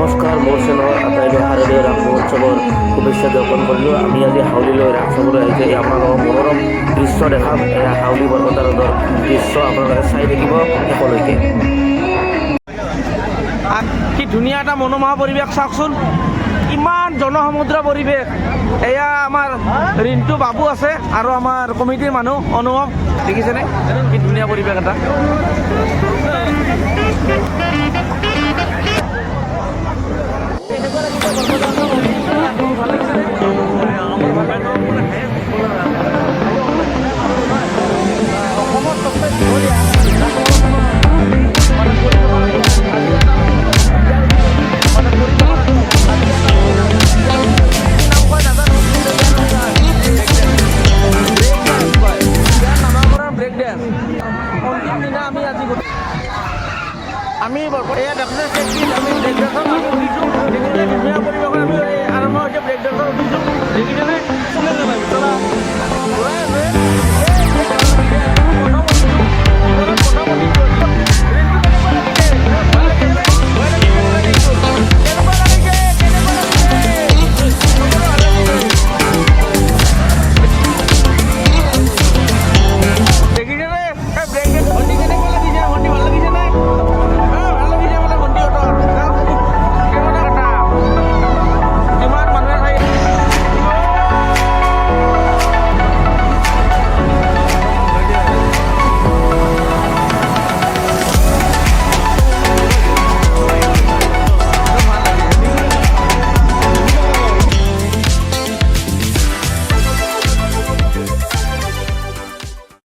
নমস্কাৰ, মোৰ চেনেলত আটাইলৈ শাৰদীয় ৰাস মহোৎসৱৰ শুভেচ্ছা জ্ঞাপন কৰিলোঁ। আমি আজি হাউলিলৈ ৰাস চাবলৈ আহিছোঁ। এই আপোনালোকৰ মনোৰম দৃশ্য দেখাম। এয়া হাউলি পৰ্বতাৰোধৰ দৃশ্য। আপোনালোকে চাই থাকিব শেষলৈকে। কি ধুনীয়া এটা মনোমোহা পৰিৱেশ চাওকচোন। ইমান জনসমুদ্ৰ পৰিৱেশ। এয়া আমাৰ ৰিণ্টু বাবু আছে আৰু আমাৰ কমিটিৰ মানুহ অনুভৱ। দেখিছেনে? কি ধুনীয়া পৰিৱেশ এটা। আমি এয়া ডাক্তার আমি ব্ৰেক ডান্সৰ উঠিছোঁ ডিগ্ৰীতে ডিগ্ৰীয়া কৰিব আমি আৰম্ভ হৈছে ব্ৰেক ডান্সৰ উঠিছোঁ ডিগ্ৰীতে